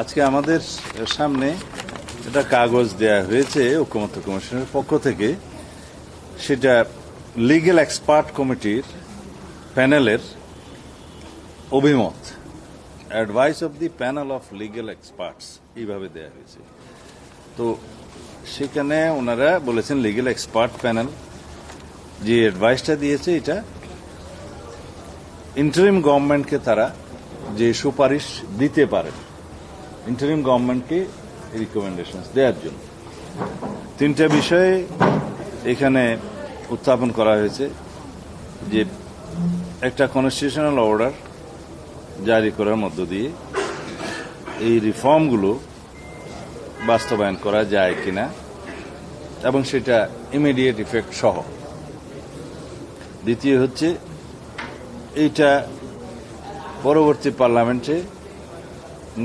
আজকে আমাদের সামনে একটা কাগজ দেয়া হয়েছে ঐক্যমত্য কমিশনের পক্ষ থেকে। সেটা লিগেল এক্সপার্ট কমিটির প্যানেলের অভিমত। Advice of the panel of legal experts এইভাবে দেয়া হয়েছে। তো সেখানে ওনারা বলেছেন লিগেল এক্সপার্ট প্যানেল যে অ্যাডভাইসটা দিয়েছে এটা ইন্টারিম গভর্নমেন্টকে তারা যে সুপারিশ দিতে পারেন। ইন্টারিম গভর্নমেন্টকে রিকমেন্ডেশন দেওয়ার জন্য। তিনটা বিষয়ে এখানে উত্থাপন করা হয়েছে যে একটা কনস্টিটিউশনাল অর্ডার জারি করার মধ্য দিয়ে এই রিফর্মগুলো বাস্তবায়ন করা যায় কিনা এবং সেটা ইমিডিয়েট ইফেক্ট সহ। দ্বিতীয় হচ্ছে, এইটা পরবর্তী পার্লামেন্টে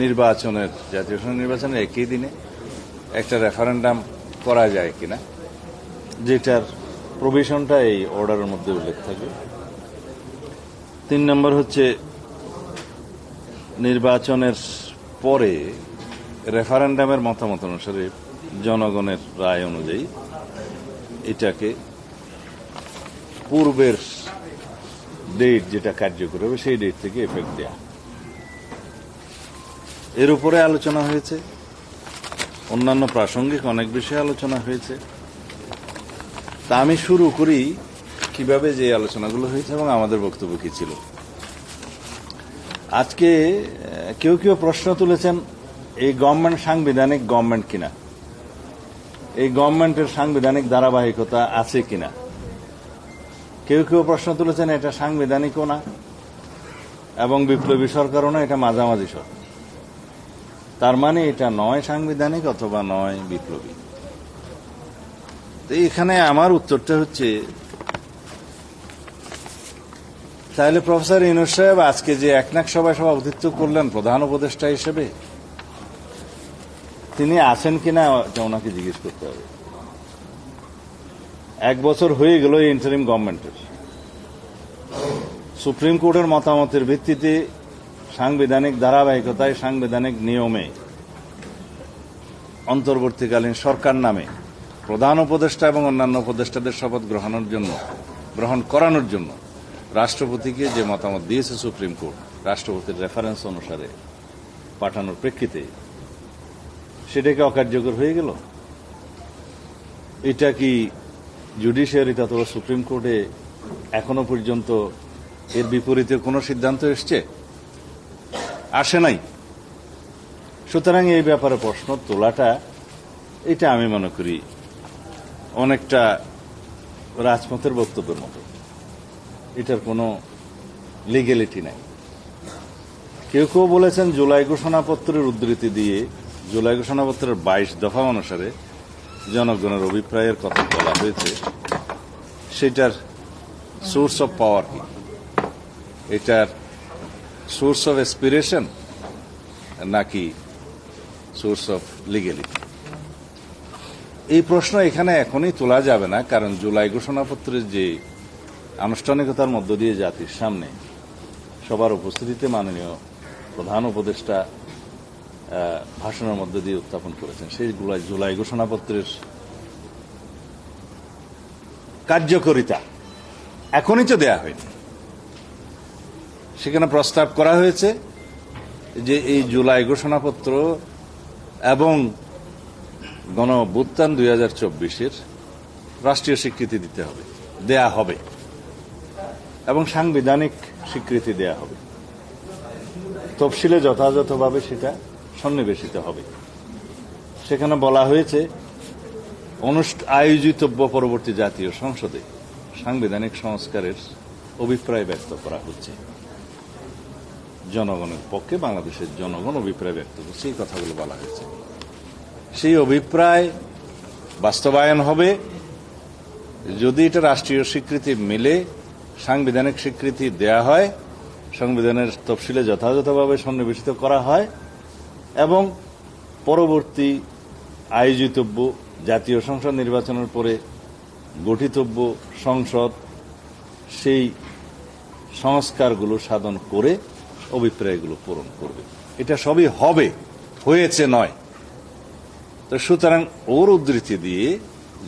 নির্বাচনের, জাতীয় সংসদ নির্বাচনের একই দিনে একটা রেফারেন্ডাম করা যায় কিনা, যেটার প্রভিশনটা এই অর্ডারের মধ্যে উল্লেখ থাকে। তিন নম্বর হচ্ছে, নির্বাচনের পরে রেফারেন্ডামের মতামত অনুসারে জনগণের রায় অনুযায়ী এটাকে পূর্বের ডেট যেটা কার্যকর হবে, সেই ডেট থেকে এফেক্ট দেয়া। এর উপরে আলোচনা হয়েছে। অন্যান্য প্রাসঙ্গিক অনেক বিষয়ে আলোচনা হয়েছে। তা আমি শুরু করি কীভাবে যে আলোচনাগুলো হয়েছে এবং আমাদের বক্তব্য কি ছিল। আজকে কেউ কেউ প্রশ্ন তুলেছেন, এই গভর্নমেন্ট সাংবিধানিক গভর্নমেন্ট কিনা? এই গভর্নমেন্টের সাংবিধানিক ধারাবাহিকতা আছে কিনা? কেউ কেউ প্রশ্ন তুলেছেন, এটা সাংবিধানিকও না, এবং বিপ্লবী সরকারও না, এটা মাঝামাঝি সরকার। তার মানে এটা নয় সাংবিধানিক অথবা নয় বিপ্লবী। এখানে আমার উত্তরটা হচ্ছে, তাহলে প্রফেসর ইনুস সাহেব আজকে যে একনাক সভায় সভাপতিত্ব করলেন প্রধান উপদেষ্টা হিসেবে, তিনি আছেন কিনা ওনাকে জিজ্ঞেস করতে হবে। এক বছর হয়ে গেল ইন্টারিম গভর্নমেন্টের সুপ্রিম কোর্টের মতামতের ভিত্তিতে সাংবিধানিক ধারাবাহিকতায়, সাংবিধানিক নিয়মে, অন্তর্বর্তীকালীন সরকার নামে প্রধান উপদেষ্টা এবং অন্যান্য উপদেষ্টাদের শপথ গ্রহণের জন্য, গ্রহণ করানোর জন্য রাষ্ট্রপতিকে যে মতামত দিয়েছে সুপ্রিম কোর্ট, রাষ্ট্রপতির রেফারেন্স অনুসারে পাঠানোর প্রেক্ষিতে সেটাকে অকার্যকর হয়ে গেল? এটা কি জুডিশিয়ারিতে অথবা সুপ্রিম কোর্টে এখনও পর্যন্ত এর বিপরীতে কোনো সিদ্ধান্ত এসছে? আসে নাই। সুতরাং এই ব্যাপারে প্রশ্ন তোলাটা, এটা আমি মনে করি অনেকটা রাজপথের বক্তব্যের মতো। এটার কোনো লিগ্যালিটি নাই। কেউ কেউ বলেছেন, জুলাই ঘোষণাপত্রের উদ্ধৃতি দিয়ে, জুলাই ঘোষণাপত্রের বাইশ দফা অনুসারে জনগণের অভিপ্রায়ের কথা বলা হয়েছে, সেটার সোর্স অফ পাওয়ার কি? এটার সোর্স অফ এসপিরেশন নাকি সোর্স অফ লিগেলিটি এই প্রশ্ন এখানে এখনই তোলা যাবে না, কারণ জুলাই ঘোষণাপত্রের যে আনুষ্ঠানিকতার মধ্য দিয়ে জাতির সামনে সবার উপস্থিতিতে মাননীয় প্রধান উপদেষ্টা ভাষণের মধ্য দিয়ে উত্থাপন করেছেন। সেই জুলাই জুলাই ঘোষণাপত্রের কার্যকরিতা এখনই তো দেয়া হয়নি। সেখানে প্রস্তাব করা হয়েছে যে এই জুলাই ঘোষণাপত্র এবং গণ দুই হাজার চব্বিশের রাষ্ট্রীয় স্বীকৃতি দিতে হবে, দেয়া হবে, এবং সাংবিধানিক স্বীকৃতি দেয়া হবে। তফসিলে যথাযথভাবে সেটা সন্নিবেশিত হবে। সেখানে বলা হয়েছে আয়োজিতব্য পরবর্তী জাতীয় সংসদে সাংবিধানিক সংস্কারের অভিপ্রায় ব্যক্ত করা হচ্ছে। জনগণের পক্ষে বাংলাদেশের জনগণ অভিপ্রায় ব্যক্ত করছে, এই কথাগুলো বলা হয়েছে। সেই অভিপ্রায় বাস্তবায়ন হবে। যদি এটা রাষ্ট্রীয় স্বীকৃতি মিলে, সাংবিধানিক স্বীকৃতি দেয়া হয়, সংবিধানের তফসিলে যথাযথভাবে সন্নিবেশিত করা হয় এবং পরবর্তী আয়োজিতব্য, জাতীয় সংসদ নির্বাচনের পরে গঠিতব্য সংসদ, সেই সংস্কারগুলো সাধন করে অভিপ্রায়গুলো পূরণ করবে। এটা সবই হবে, হয়েছে নয়। তো সুতরাং ওর উদ্ধৃতি দিয়ে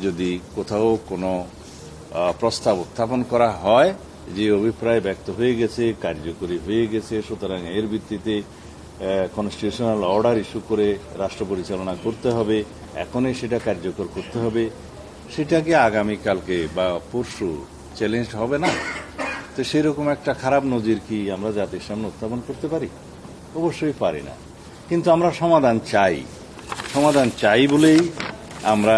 যদি কোথাও কোনো প্রস্তাব উত্থাপন করা হয় যে অভিপ্রায় ব্যক্ত হয়ে গেছে, কার্যকরী হয়ে গেছে, সুতরাং এর ভিত্তিতে কনস্টিটিউশনাল অর্ডার ইস্যু করে রাষ্ট্র পরিচালনা করতে হবে, এখনই সেটা কার্যকর করতে হবে, সেটাকে আগামীকালকে বা পরশু চ্যালেঞ্জ হবে না? তো সেরকম একটা খারাপ নজির কি আমরা জাতির সামনে উত্থাপন করতে পারি? অবশ্যই পারি না। কিন্তু আমরা সমাধান চাই। সমাধান চাই বলেই আমরা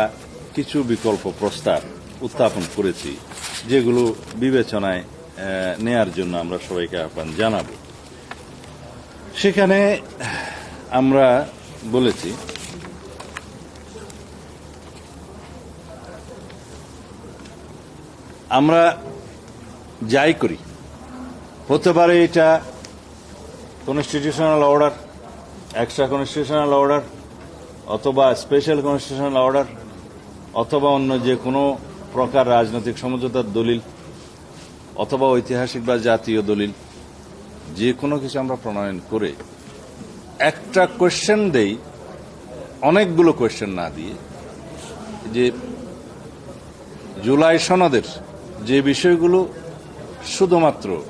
কিছু বিকল্প প্রস্তাব উত্থাপন করেছি, যেগুলো বিবেচনায় নেয়ার জন্য আমরা সবাইকে আহ্বান জানাব। সেখানে আমরা বলেছি, আমরা যাই করি। হতে পারে এটা constitutional order extra constitutional order অথবা স্পেশাল কনস্টিটিউশনাল অর্ডার অথবা অন্য যে কোনো প্রকার রাজনৈতিক সমঝোতার দলিল, অথবা ঐতিহাসিক বা জাতীয় দলিল, যে কোনো কিছু আমরা প্রণয়ন করে একটা কোয়েশ্চেন দেই, অনেকগুলো কোয়েশ্চেন না দিয়ে, যে জুলাই সনদের যে বিষয়গুলো শুধুমাত্র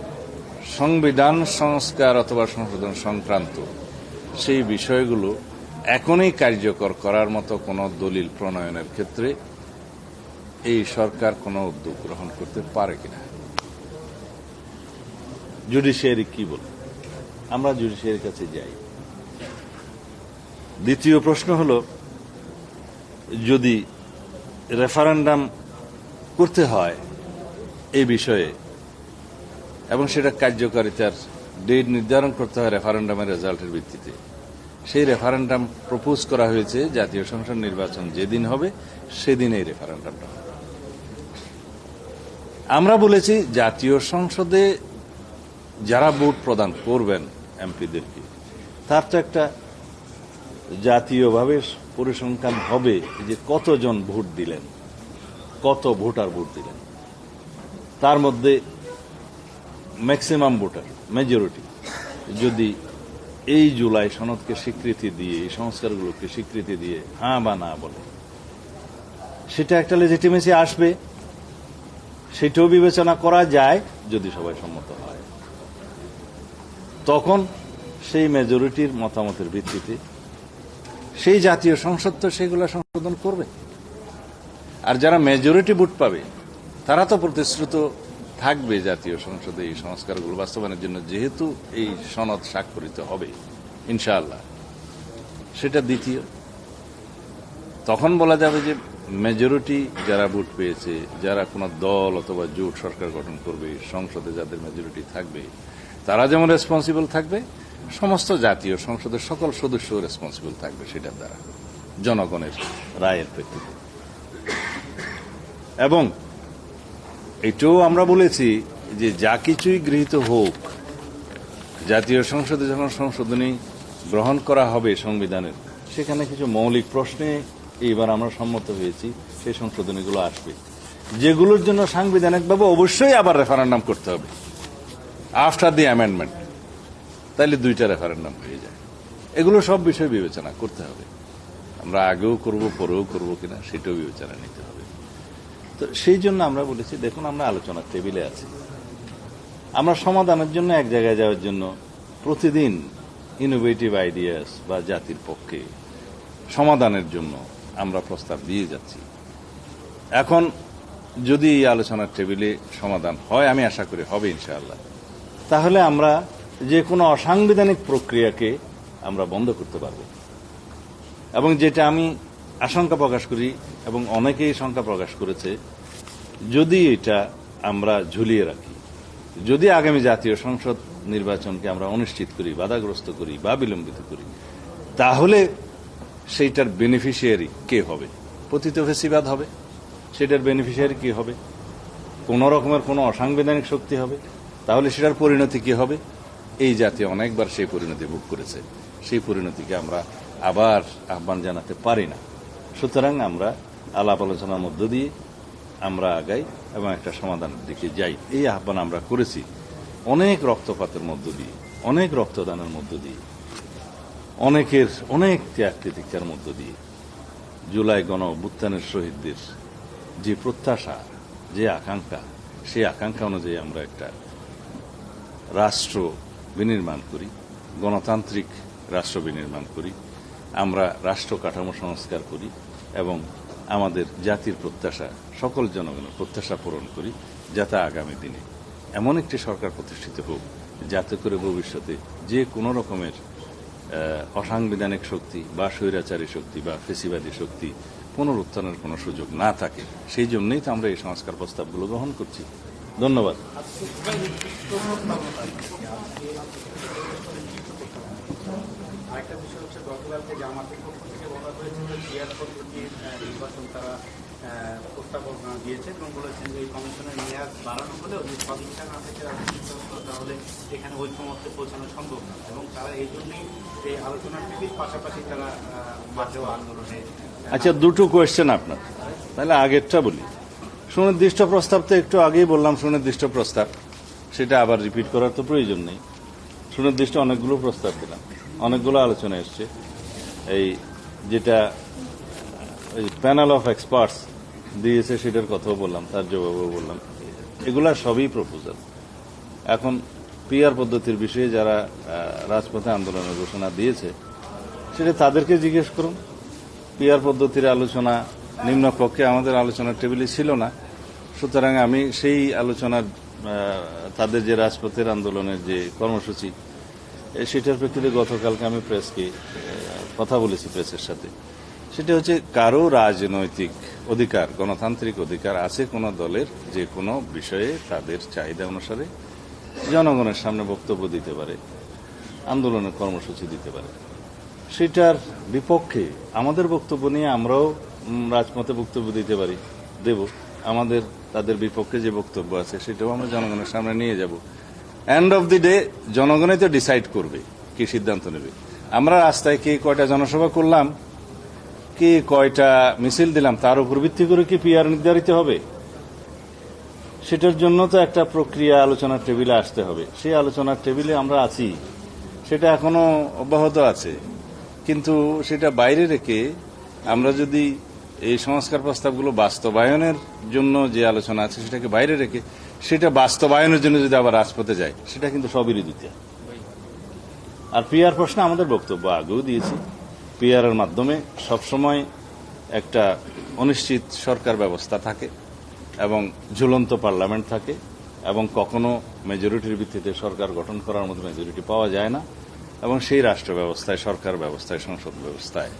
সংবিধান সংস্কার অথবা সংশোধন সংক্রান্ত সেই বিষয়গুলো এখনই কার্যকর করার মতো কোনো দলিল প্রণয়নের ক্ষেত্রে এই সরকার কোনো উদ্যোগ গ্রহণ করতে পারে কিনা? জুডিশিয়ারি কি বলে? আমরা জুডিশিয়ারির কাছে যাই। দ্বিতীয় প্রশ্ন হল, যদি রেফারেন্ডাম করতে হয় এই বিষয়ে এবং সেটা কার্যকারিতার ডেট নির্ধারণ করতে হয় রেফারেন্ডামের রেজাল্টের ভিত্তিতে। সেই রেফারেন্ডাম প্রপোজ করা হয়েছে জাতীয় সংসদ নির্বাচন যেদিন হবে সেদিন এই রেফারেন্ডামটা আমরা বলেছি জাতীয় সংসদে যারা ভোট প্রদান করবেন এমপিদেরকে, তার তো একটা জাতীয়ভাবে পরিসংখ্যান হবে যে কতজন ভোট দিলেন, কত ভোটার ভোট দিলেন। তার মধ্যে ম্যাক্সিমাম ভোটার মেজরিটি যদি এই জুলাই সনদকে স্বীকৃতি দিয়ে, এই সংস্কারগুলোকে স্বীকৃতি দিয়ে হ্যাঁ বা না বলে, সেটা একটা লেজিটিমেসি আসবে। সেটাও বিবেচনা করা যায় যদি সবাই সম্মত হয়। তখন সেই মেজরিটির মতামতের ভিত্তিতে সেই জাতীয় সংসদ তো সেগুলো সংশোধন করবে। আর যারা মেজরিটি ভোট পাবে, তারা তো প্রতিশ্রুত থাকবে জাতীয় সংসদে এই সংস্কারগুলো বাস্তবায়নের জন্য যেহেতু এই সনদ স্বাক্ষরিত হবে, ইনশাআল্লাহ। সেটা দ্বিতীয়। তখন বলা যাবে যে মেজরিটি যারা ভোট পেয়েছে, যারা কোনো দল অথবা জোট সরকার গঠন করবে, সংসদে যাদের মেজরিটি থাকবে, তারা যেমন রেসপন্সিবল থাকবে, সমস্ত জাতীয় সংসদের সকল সদস্য রেসপন্সিবল থাকবে সেটার দ্বারা, জনগণের রায়ের প্রেক্ষিতে। এবং এটাও আমরা বলেছি যে যা কিছুই গৃহীত হোক, জাতীয় সংসদে যখন সংশোধনী গ্রহণ করা হবে সংবিধানের, সেখানে কিছু মৌলিক প্রশ্নে এইবার আমরা সম্মত হয়েছি, সেই সংশোধনীগুলো আসবে। যেগুলোর জন্য সাংবিধানিকভাবে অবশ্যই আবার রেফারেন্ডাম করতে হবে। আফটার দি অ্যামেন্ডমেন্ট তাইলে দুইটা রেফারেন্ডাম হয়ে যায়। এগুলো সব বিষয় বিবেচনা করতে হবে। আমরা আগেও করব, পরেও করব কিনা, সেটাও বিবেচনা নিতে হবে। তো সেই জন্য আমরা বলেছি, দেখুন আমরা আলোচনার টেবিলে আছি। আমরা সমাধানের জন্য এক জায়গায় যাওয়ার জন্য প্রতিদিন ইনোভেটিভ আইডিয়াস বা জাতির পক্ষে সমাধানের জন্য আমরা প্রস্তাব দিয়ে যাচ্ছি। এখন যদি এই আলোচনার টেবিলে সমাধান হয়, আমি আশা করি হবে ইনশাআল্লাহ। তাহলে আমরা যে কোনো অসাংবিধানিক প্রক্রিয়াকে আমরা বন্ধ করতে পারব। এবং যেটা আমি আশঙ্কা প্রকাশ করি এবং অনেকেই শঙ্কা প্রকাশ করেছে, যদি এটা আমরা ঝুলিয়ে রাখি, যদি আগামী জাতীয় সংসদ নির্বাচনকে আমরা অনিশ্চিত করি, বাধাগ্রস্ত করি বা বিলম্বিত করি, তাহলে সেইটার বেনিফিশিয়ারি কে হবে? পতিত ফেসিবাদ হবে? সেটার বেনিফিশিয়ারি কি হবে? কোন রকমের কোনো অসাংবিধানিক শক্তি হবে? তাহলে সেটার পরিণতি কি হবে? এই জাতি অনেকবার সেই পরিণতি ভোগ করেছে। সেই পরিণতিকে আমরা আবার আহ্বান জানাতে পারি না। সুতরাং আমরা আলাপ আলোচনার মধ্য দিয়ে আমরা আগাই এবং একটা সমাধানের দিকে যাই। এই আহ্বান আমরা করেছি। অনেক রক্তপাতের মধ্য দিয়ে, অনেক রক্তদানের মধ্য দিয়ে, অনেকের অনেক ত্যাগ তিতিক্ষার মধ্য দিয়ে। জুলাই গণ অভ্যুত্থানের শহীদদের যে প্রত্যাশা, যে আকাঙ্ক্ষা, সেই আকাঙ্ক্ষা অনুযায়ী আমরা একটা রাষ্ট্র বিনির্মাণ করি, গণতান্ত্রিক রাষ্ট্র বিনির্মাণ করি। আমরা রাষ্ট্র কাঠামো সংস্কার করি এবং আমাদের জাতির প্রত্যাশা, সকল জনগণের প্রত্যাশা পূরণ করি যাতে আগামী দিনে এমন একটি সরকার প্রতিষ্ঠিত হোক যাতে করে ভবিষ্যতে যে কোনো রকমের অসাংবিধানিক শক্তি বা স্বৈরাচারী শক্তি বা ফেসিবাদী শক্তি পুনরুত্থানের কোনো সুযোগ না থাকে, সেই জন্যই তো আমরা এই সংস্কার প্রস্তাবগুলো গ্রহণ করছি। ধন্যবাদ। আরেকটা বিষয় হচ্ছে গতকালকে জামাতের পক্ষ থেকে বলা নির্বাচন তারা প্রস্তাবনা দিয়েছেন এবং বলেছেন যে এই কমিশনের মেয়াদ বাড়ানো যদি সদিচ্ছা না থেকে, তাহলে এখানে ঐক্যমত্যে পৌঁছানো সম্ভব না। এবং তারা এই জন্যই এই পাশাপাশি তারা আন্দোলনে আচ্ছা দুটো কোয়েশ্চেন আপনার। তাহলে আগেরটা বলি। সুনির্দিষ্ট প্রস্তাব তো একটু আগেই বললাম, সুনির্দিষ্ট প্রস্তাব। সেটা আবার রিপিট করার তো প্রয়োজন নেই। সুনির্দিষ্ট অনেকগুলো প্রস্তাব দিলাম। অনেকগুলো আলোচনা এসছে। এই যেটা প্যানেল অফ এক্সপার্টস দিয়েছে সেটার কথাও বললাম, তার জবাবও বললাম। এগুলা সবই প্রপোজাল এখন পিআর পদ্ধতির বিষয়ে যারা রাজপথে আন্দোলনের ঘোষণা দিয়েছে, সেটা তাদেরকে জিজ্ঞেস করুন। পিআর পদ্ধতির আলোচনা নিম্নপক্ষে আমাদের আলোচনার টেবিলে ছিল না। সুতরাং আমি সেই আলোচনার তাদের যে রাজপথের আন্দোলনের যে কর্মসূচি সেটার প্রেক্ষিতে গতকালকে আমি প্রেসকে কথা বলেছি প্রেসের সাথে। সেটা হচ্ছে কারও রাজনৈতিক অধিকার, গণতান্ত্রিক অধিকার আছে কোনো দলের যে কোনো বিষয়ে তাদের চাহিদা অনুসারে জনগণের সামনে বক্তব্য দিতে পারে, আন্দোলনের কর্মসূচি দিতে পারে। সেটার বিপক্ষে আমাদের বক্তব্য নিয়ে আমরাও রাজপথে বক্তব্য দিতে পারি, দেব। আমাদের, তাদের বিপক্ষে যে বক্তব্য আছে সেটাও আমরা জনগণের সামনে নিয়ে যাব। এন্ড অফ দি ডে জনগণই তো ডিসাইড করবে কি সিদ্ধান্ত নেবে। আমরা রাস্তায় কে কয়টা জনসভা করলাম, কে কয়টা মিছিল দিলাম, তার উপর ভিত্তি করে কি পিআর নির্ধারিত হবে? সেটার জন্য তো একটা প্রক্রিয়া আলোচনার টেবিলে আসতে হবে। সেই আলোচনার টেবিলে আমরা আছি। সেটা এখনও অব্যাহত আছে। কিন্তু সেটা বাইরে রেখে আমরা যদি এই সংস্কার প্রস্তাবগুলো বাস্তবায়নের জন্য যে আলোচনা আছে, সেটাকে বাইরে রেখে সেটা বাস্তবায়নের জন্য যদি আবার রাজপথে যায়, সেটা কিন্তু স্ববিরোধিতা আর পিআর প্রশ্নে আমাদের বক্তব্য আগেও দিয়েছি। পিআর এর মাধ্যমে সবসময় একটা অনিশ্চিত সরকার ব্যবস্থা থাকে এবং ঝুলন্ত পার্লামেন্ট থাকে এবং কখনো মেজরিটির ভিত্তিতে সরকার গঠন করার মতো মেজরিটি পাওয়া যায় না এবং সেই রাষ্ট্র ব্যবস্থায়, সরকার ব্যবস্থায়, সংসদ ব্যবস্থায়।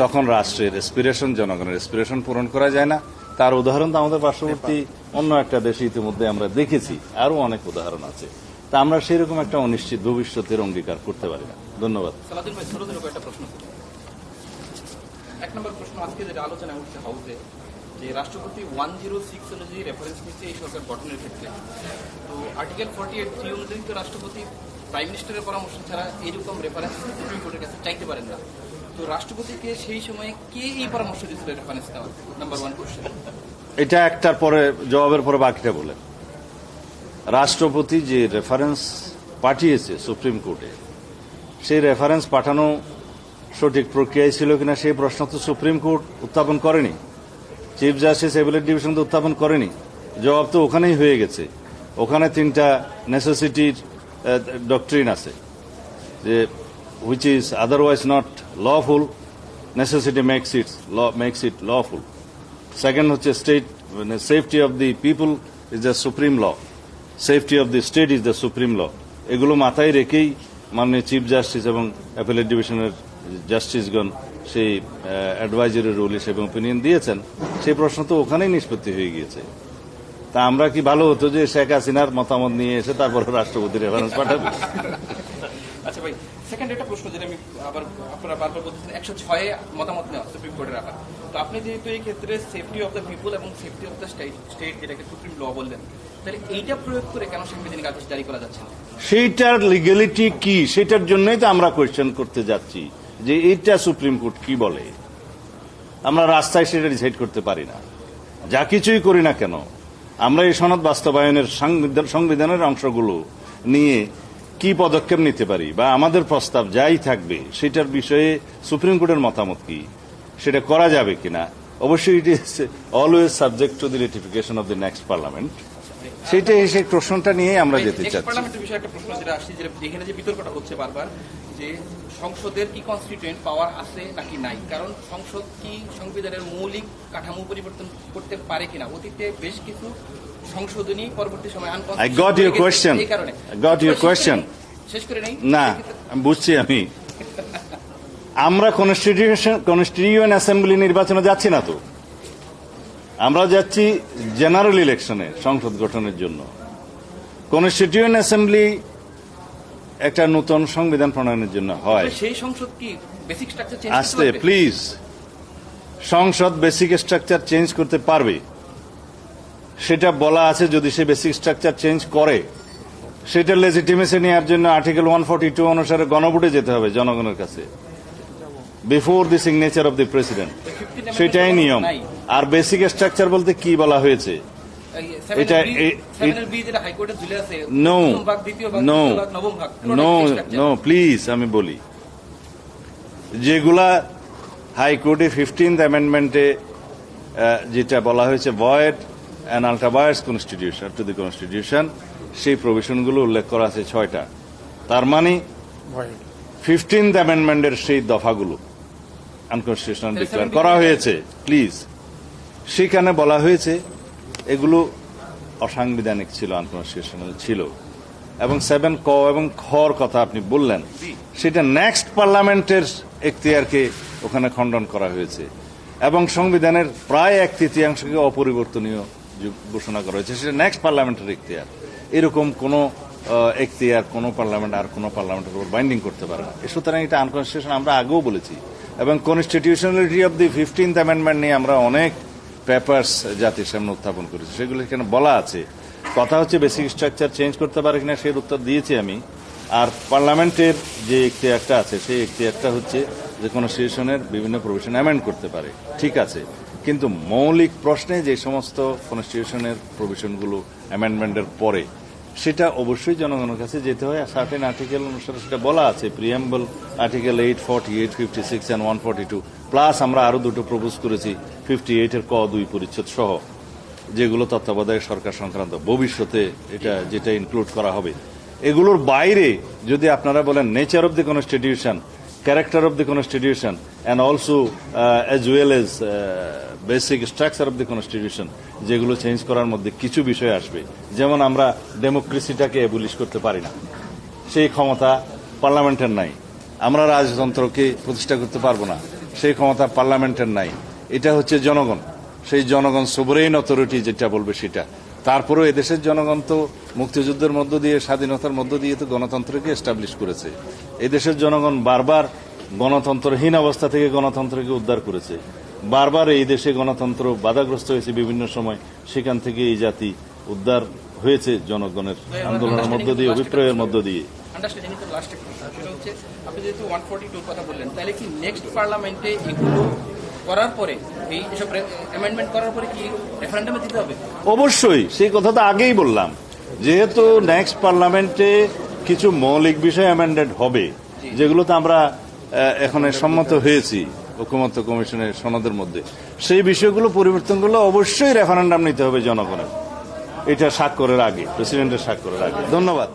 তখন রাষ্ট্রের এসপিরেশন জনগণের এসপিরেশন পূরণ করা যায় না। তার উদাহরণ তো আমাদের পার্শ্ববর্তী অন্য একটা দেশে ইতিমধ্যে আমরা দেখেছি আরও অনেক উদাহরণ আছে। তা আমরা সেরকম একটা অনিশ্চিত ভবিষ্যতের অঙ্গীকার করতে পারি না। ধন্যবাদ। এক নম্বর প্রশ্ন, আজকে যেটা আলোচনা উঠছে হাউসে, যে রাষ্ট্রপতি ওয়ান জিরো সিক্স অনুযায়ী রেফারেন্স নিচ্ছে এই সরকার গঠনের ক্ষেত্রে। তো আর্টিকেল ফর্টি এইট থ্রি অনুযায়ী তো রাষ্ট্রপতি প্রাইম মিনিস্টারের পরামর্শ ছাড়া এইরকম রেফারেন্স সুপ্রিম কোর্টের কাছে চাইতে পারেন না। তো রাষ্ট্রপতিকে সেই সময়ে কে এই পরামর্শ দিয়েছিল নাম্বার ওয়ান কোশ্চেন এটা একটার পরে জবাবের পরে বাকিটা বলে রাষ্ট্রপতি যে রেফারেন্স পাঠিয়েছে সুপ্রিম কোর্টে, সেই রেফারেন্স পাঠানো সঠিক প্রক্রিয়ায় ছিল কিনা সেই প্রশ্ন তো সুপ্রিম কোর্ট উত্থাপন করেনি। চিফ জাস্টিস এবিলেট ডিভিশন তো উত্থাপন করেনি। জবাব তো ওখানেই হয়ে গেছে। ওখানে তিনটা নেসেসিটির ডক্ট্রিন আছে। যে which is otherwise not lawful necessity makes it makes it lawful second হচ্ছে state safety of the people is the supreme law safety of the state is the supreme law এগুলো মাথায় রেখেই মাননীয় চিফ জাস্টিস এবং appellate ডিভিশনের জাস্টিসগণ সেই advisory rule হিসেবে opinion দিয়েছেন। সেই প্রশ্ন তো ওখানেই নিষ্পত্তি হয়ে গিয়েছে। তা আমরা কি ভালো হতো যে শেখ হাসিনার মতামত নিয়ে এসে তারপরে রাষ্ট্রপতি রেফারেন্স পাঠাবে? সেকেন্ড একটা প্রশ্ন যেটা আমি আবার আপনারা বারবার বলতেছেন, একশো ছয়ে মতামত নেওয়া সুপ্রিম কোর্টের রাখা তো আপনি যেহেতু এই ক্ষেত্রে সেফটি অফ দ্য পিপল এবং সেফটি অফ দ্য স্টেট যেটাকে সুপ্রিম ল বললেন, তাহলে এইটা প্রয়োগ করে কেন সাংবিধানিক আদেশ জারি করা যাচ্ছে না? সেইটার লিগ্যালিটি কি? সেটার জন্যই তো আমরা কোয়েশ্চেন করতে যাচ্ছি যে এইটা সুপ্রিম কোর্ট কি বলে? আমরা রাস্তায় সেটা ডিসাইড করতে পারি না। যা কিছুই করি না কেন, আমরা এই সনদ বাস্তবায়নের সংবিধানের অংশগুলো নিয়ে কি পদক্ষেপ নিতে পারি বা আমাদের প্রস্তাব যাই থাকবে সেটার বিষয়ে সুপ্রিম কোর্টের মতামত কি? সেটা করা যাবে কিনা? অবশ্যই it is always subject to the ratification of the next parliament সেইটাই সেই প্রশ্নটা নিয়ে আমরা যেতে চাচ্ছি। পার্লামেন্টের বিষয়ে একটা প্রশ্ন যেটা আসছে যেটা এখানে যে বিতর্কটা হচ্ছে বারবার যে সংসদের কি কনস্টিটিউয়েন্ট পাওয়ার আছে নাকি নাই? কারণ সংসদ কি সংবিধানের মৌলিক কাঠামো পরিবর্তন করতে পারে কিনা? অতীতে বেশ কিছু সংশোধনী পরবর্তী সময় got your question. এই কারণে। I got your শেষ করে নেই? না বুঝছি আমি। আমরা কনস্টিটিউশন কনস্টিটিউয়েন্ট অ্যাসেম্বলি নির্বাচনে যাচ্ছি না তো। আমরা যাচ্ছি জেনারেল ইলেকশনে সংসদ গঠনের জন্য। কনস্টিটিউয়েন্ট অ্যাসেম্বলি একটা নতুন সংবিধান প্রণয়নের জন্য হয়। সেই সংসদ কি বেসিক স্ট্রাকচার চেঞ্জ আস্তে প্লিজ সংসদ বেসিক স্ট্রাকচার চেঞ্জ করতে পারবে। সেটা বলা আছে যদি সে বেসিক স্ট্রাকচার চেঞ্জ করে। সেটা লেজিটিমেসি নেওয়ার জন্য আর্টিকেল ওয়ান ফর্টি টু অনুসারে গণভোটে যেতে হবে জনগণের কাছে। Before the signature of the president সেটাই নিয়ম। আর বেসিক স্ট্রাকচার বলতে কি বলা হয়েছে? এটা no no no no please আমি বলি। যেগুলা হাইকোর্টে ফিফটিন্থ অ্যামেন্ডমেন্টে যেটা বলা হয়েছে void and ultra vires constitution to the constitution সেই প্রভিশনগুলো উল্লেখ করা আছে ছয়টা। তার মানে ফিফটিন্থ অ্যামেন্ডমেন্টের সেই দফাগুলো আনকনস্টিটিউশনাল ডিক্লেয়ার করা হয়েছে প্লিজ সেখানে বলা হয়েছে এগুলো অসাংবিধানিক ছিল আনকনস্টিটিউশনাল ছিল। এবং সেভেন ক এবং খর কথা আপনি বললেন সেটা নেক্সট পার্লামেন্টের এখতিয়ারকে ওখানে খণ্ডন করা হয়েছে। এবং সংবিধানের প্রায় এক তৃতীয়াংশকে অপরিবর্তনীয় যু- ঘোষণা করা হয়েছে সেটা নেক্সট পার্লামেন্টের এখতিয়ার। এরকম কোনো এখতিয়ার, কোনো পার্লামেন্ট আর কোনো পার্লামেন্টের উপর বাইন্ডিং করতে পারে না। সুতরাং এটা আনকনস্টিটিউশন আমরা আগেও বলেছি। এবং constitutionality of the fifteenth amendment নিয়ে আমরা অনেক পেপার্স জাতির সামনে উত্থাপন করেছি। সেগুলো এখানে বলা আছে? কথা হচ্ছে বেসিক স্ট্রাকচার চেঞ্জ করতে পারে কিনা সেই উত্তর দিয়েছি আমি। আর পার্লামেন্টের যে এখতিয়ারটা আছে, সেই এখতিয়ারটা হচ্ছে যে কোনো কনস্টিটিউশনের বিভিন্ন প্রভিশন অ্যামেন্ড করতে পারে। ঠিক আছে। কিন্তু মৌলিক প্রশ্নে যে সমস্ত কনস্টিটিউশনের প্রভিশনগুলো অ্যামেন্ডমেন্টের পরে সেটা অবশ্যই জনগণের কাছে যেতে হয়। সার্টেন আর্টিকেল অনুসারে সেটা বলা আছে। Preamble article eight forty eight fifty six and one forty two plus আমরা আরও দুটো প্রপোজ করেছি ফিফটি এইটের ক, দুই পরিচ্ছেদ সহ, যেগুলো তত্ত্বাবধায়ক সরকার সংক্রান্ত। ভবিষ্যতে এটা যেটা ইনক্লুড করা হবে। এগুলোর বাইরে যদি আপনারা বলেন nature of the constitution character of the constitution and also as well as basic structure of the constitution যেগুলো চেঞ্জ করার মধ্যে কিছু বিষয় আসবে। যেমন আমরা ডেমোক্রেসিটাকে এবুলিশ করতে পারি না। সেই ক্ষমতা পার্লামেন্টের নাই। আমরা রাজতন্ত্রকে প্রতিষ্ঠা করতে পারব না। সেই ক্ষমতা পার্লামেন্টের নাই। এটা হচ্ছে জনগণ। সেই জনগণ সোবরেইন অথরিটি যেটা বলবে সেটা। তারপরেও এদেশের জনগণ তো মুক্তিযুদ্ধের মধ্য দিয়ে, স্বাধীনতার মধ্য দিয়ে তো গণতন্ত্রকে এস্টাবলিশ করেছে। এদেশের জনগণ বারবার গণতন্ত্রহীন অবস্থা থেকে গণতন্ত্রকে উদ্ধার করেছে। বারবার এই দেশে গণতন্ত্র বাধাগ্রস্ত হয়েছে বিভিন্ন সময় সেখান থেকে এই জাতি উদ্ধার হয়েছে জনগণের আন্দোলনের মধ্য দিয়ে অভিপ্রায়ের মধ্য দিয়ে। আন্ডারস্ট্যান্ডিং তো লাস্ট সেটা হচ্ছে আপনি যেহেতু ওয়ান ফর্টি টুর কথা বললেন তাহলে কি নেক্সট পার্লামেন্টে এগুলো করার পরে এই এসব অ্যামেন্ডমেন্ট করার পরে কি রেফারেন্ডামে দিতে হবে? অবশ্যই সেই কথা তো আগেই বললাম যেহেতু নেক্সট পার্লামেন্টে কিছু মৌলিক বিষয় অ্যামেন্ডেড হবে যেগুলোতে আমরা এখন সম্মত হয়েছি। ঐকমত্য কমিশনের সনদের মধ্যে। সেই বিষয়গুলো পরিবর্তন করলে অবশ্যই রেফারেন্ডাম নিতে হবে জনগণের। এটা স্বাক্ষরের আগে প্রেসিডেন্টের স্বাক্ষরের আগে। ধন্যবাদ।